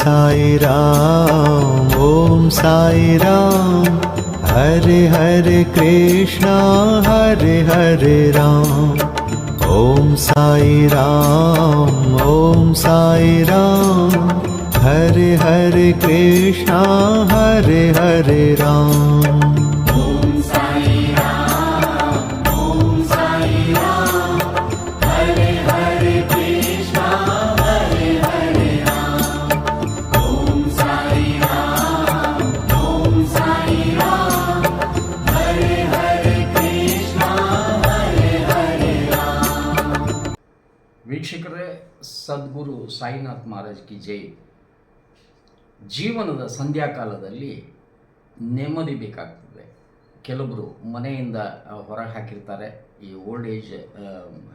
साई राम ॐ साई राम हरे हरे कृष्णा हरे हरे राम ॐ साई राम ॐ साई राम हरे हरे कृष्णा हरे हरे राम ಸದ್ಗುರು ಸಾಯಿನಾಥ್ ಮಹಾರಾಜ್ ಕಿ ಜೈ. ಜೀವನದ ಸಂಧ್ಯಾಕಾಲದಲ್ಲಿ ನೆಮ್ಮದಿ ಬೇಕಾಗ್ತದೆ. ಕೆಲವರು ಮನೆಯಿಂದ ಹೊರಗೆ ಹಾಕಿರ್ತಾರೆ ಈ ಓಲ್ಡ್ ಏಜ್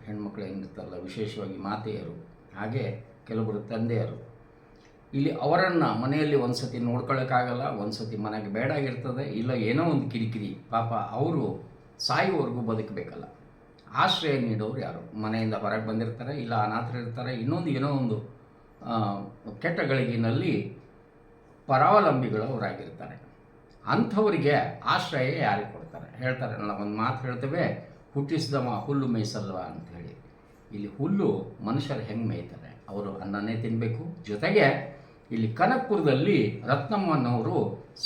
ಹೆಣ್ಮಕ್ಳು ಏನಿರ್ತಾರಲ್ಲ ವಿಶೇಷವಾಗಿ ಮಾತೆಯರು, ಹಾಗೆ ಕೆಲವರು ತಂದೆಯರು. ಇಲ್ಲಿ ಅವರನ್ನು ಮನೆಯಲ್ಲಿ ಒಂದು ಸತಿ ನೋಡ್ಕೊಳ್ಳೋಕ್ಕಾಗಲ್ಲ ಒಂದು ಸತಿ ಮನೆಗೆ ಇರ್ತದೆ ಇಲ್ಲ ಏನೋ ಒಂದು ಕಿರಿಕಿರಿ, ಪಾಪ ಅವರು ಸಾಯುವವರೆಗೂ ಬದುಕಬೇಕಲ್ಲ. ಆಶ್ರಯ ನೀಡೋರು ಯಾರು? ಮನೆಯಿಂದ ಹೊರಗೆ ಬಂದಿರ್ತಾರೆ, ಇಲ್ಲ ಅನಾಥರು ಇರ್ತಾರೆ, ಇನ್ನೊಂದು ಏನೋ ಒಂದು ಕೆಟ್ಟ ಗಳಿಗಿನಲ್ಲಿ ಪರಾವಲಂಬಿಗಳವರಾಗಿರ್ತಾರೆ ಅಂಥವರಿಗೆ ಆಶ್ರಯ ಯಾರಿಗೆ ಕೊಡ್ತಾರೆ? ಹೇಳ್ತಾರೆ ನಾವು ಒಂದು ಮಾತು ಹೇಳ್ತೇವೆ, ಹುಟ್ಟಿಸಿದವ ಹುಲ್ಲು ಮೇಯಿಸಲ್ವ ಅಂತ ಹೇಳಿ ಇಲ್ಲಿ ಹುಲ್ಲು ಮನುಷ್ಯರು ಹೆಂಗೆ ಮೇಯ್ತಾರೆ? ಅವರು ಅನ್ನನೇ ತಿನ್ನಬೇಕು ಜೊತೆಗೆ ಇಲ್ಲಿ ಕನಕಪುರದಲ್ಲಿ ರತ್ನಮ್ಮನವರು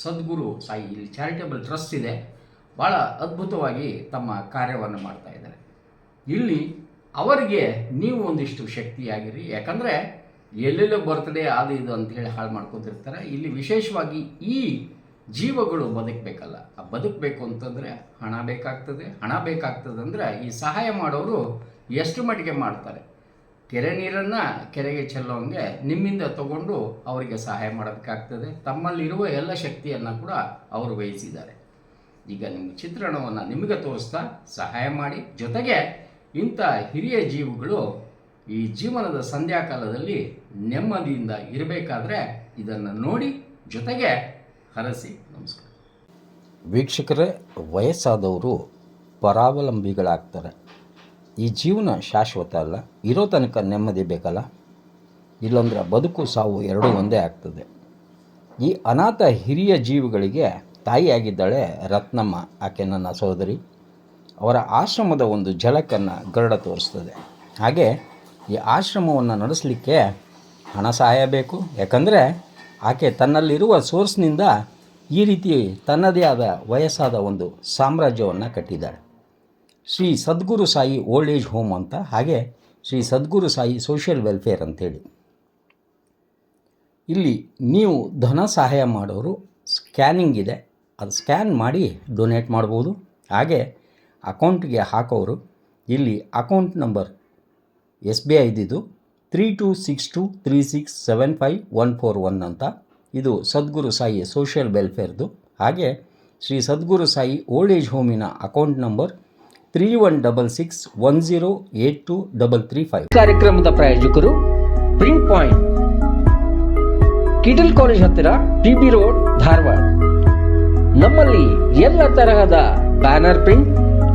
ಸದ್ಗುರು ಸಾಯಿ, ಇಲ್ಲಿ ಚಾರಿಟೇಬಲ್ ಟ್ರಸ್ಟ್ ಇದೆ ಭಾಳ ಅದ್ಭುತವಾಗಿ ತಮ್ಮ ಕಾರ್ಯವನ್ನು ಮಾಡ್ತಾ ಇದ್ದಾರೆ. ಇಲ್ಲಿ ಅವರಿಗೆ ನೀವು ಒಂದಿಷ್ಟು ಶಕ್ತಿಯಾಗಿರಿ. ಯಾಕಂದರೆ ಎಲ್ಲೆಲ್ಲೋ ಬರ್ತಡೇ ಅದು ಇದು ಹೇಳಿ ಹಾಳು ಮಾಡ್ಕೊತಿರ್ತಾರೆ. ಇಲ್ಲಿ ವಿಶೇಷವಾಗಿ ಈ ಜೀವಗಳು ಬದುಕಬೇಕಲ್ಲ. ಆ ಬದುಕಬೇಕು ಅಂತಂದರೆ ಹಣ ಬೇಕಾಗ್ತದೆ. ಹಣ ಬೇಕಾಗ್ತದೆ ಅಂದರೆ ಈ ಸಹಾಯ ಮಾಡೋರು ಎಷ್ಟು ಮಟ್ಟಿಗೆ ಮಾಡ್ತಾರೆ? ಕೆರೆ ನೀರನ್ನು ಕೆರೆಗೆ ಚೆಲ್ಲೋಂಗೆ ನಿಮ್ಮಿಂದ ತಗೊಂಡು ಅವರಿಗೆ ಸಹಾಯ ಮಾಡೋದಕ್ಕಾಗ್ತದೆ ತಮ್ಮಲ್ಲಿರುವ ಎಲ್ಲ ಶಕ್ತಿಯನ್ನು ಕೂಡ ಅವರು ವಹಿಸಿದ್ದಾರೆ. ಈಗ ನಿಮ್ಮ ಚಿತ್ರಣವನ್ನು ನಿಮಗೆ ತೋರಿಸ್ತಾ ಸಹಾಯ ಮಾಡಿ. ಜೊತೆಗೆ ಇಂಥ ಹಿರಿಯ ಜೀವಿಗಳು ಈ ಜೀವನದ ಸಂಧ್ಯಾಕಾಲದಲ್ಲಿ ನೆಮ್ಮದಿಯಿಂದ ಇರಬೇಕಾದ್ರೆ ಇದನ್ನು ನೋಡಿ ಜೊತೆಗೆ ಹರಸಿ. ನಮಸ್ಕಾರ. ವೀಕ್ಷಕರೇ, ವಯಸ್ಸಾದವರು ಪರಾವಲಂಬಿಗಳಾಗ್ತಾರೆ. ಈ ಜೀವನ ಶಾಶ್ವತ ಅಲ್ಲ. ಇರೋ ತನಕ ನೆಮ್ಮದಿ ಬೇಕಲ್ಲ. ಇಲ್ಲಂದ್ರೆ ಬದುಕು, ಸಾವು ಎರಡೂ ಒಂದೇ ಆಗ್ತದೆ. ಈ ಅನಾಥ ಹಿರಿಯ ಜೀವಿಗಳಿಗೆ ತಾಯಿಯಾಗಿದ್ದಾಳೆ ರತ್ನಮ್ಮ. ಆಕೆ ನನ್ನ ಸಹೋದರಿ. ಅವರ ಆಶ್ರಮದ ಒಂದು ಝಲಕನ್ನು ಗರಡ ತೋರಿಸ್ತದೆ. ಹಾಗೆ ಈ ಆಶ್ರಮವನ್ನು ನಡೆಸಲಿಕ್ಕೆ ಹಣ ಸಹಾಯ ಬೇಕು. ಯಾಕಂದರೆ ಆಕೆ ತನ್ನಲ್ಲಿರುವ ಸೋರ್ಸ್ನಿಂದ ಈ ರೀತಿ ತನ್ನದೇ ಆದ ವಯಸ್ಸಾದ ಒಂದು ಸಾಮ್ರಾಜ್ಯವನ್ನು ಕಟ್ಟಿದ್ದಾಳೆ. Shri Sadguru Sai old age home ಅಂತ, ಹಾಗೆ ಶ್ರೀ ಸದ್ಗುರು ಸಾಯಿ ಸೋಷಿಯಲ್ ವೆಲ್ಫೇರ್ ಅಂತೇಳಿ ಇಲ್ಲಿ ನೀವು ಧನ ಸಹಾಯ ಮಾಡೋರು ಸ್ಕ್ಯಾನಿಂಗ್ ಇದೆ. ಅದು ಸ್ಕ್ಯಾನ್ ಮಾಡಿ ಡೊನೇಟ್ ಮಾಡ್ಬೋದು. ಹಾಗೆ ಅಕೌಂಟ್ಗೆ ಹಾಕೋರು, ಇಲ್ಲಿ account number S B ಐದಿದು three two six two three six seven five one four one ಅಂತ. ಇದು ಸದ್ಗುರು ಸಾಯಿ ಸೋಷಿಯಲ್ ವೆಲ್ಫೇರ್ದು ಹಾಗೆ Shri Sadguru Sai old age ಹೋಮಿನ account number three one double six one zero eight two double three five. ಕಾರ್ಯಕ್ರಮದ ಪ್ರಾಯೋಜಕರು print point Kittel college ಹತ್ತಿರ T road Dharwad. ನಮ್ಮಲ್ಲಿ ಎಲ್ಲ ತರಹದ banner print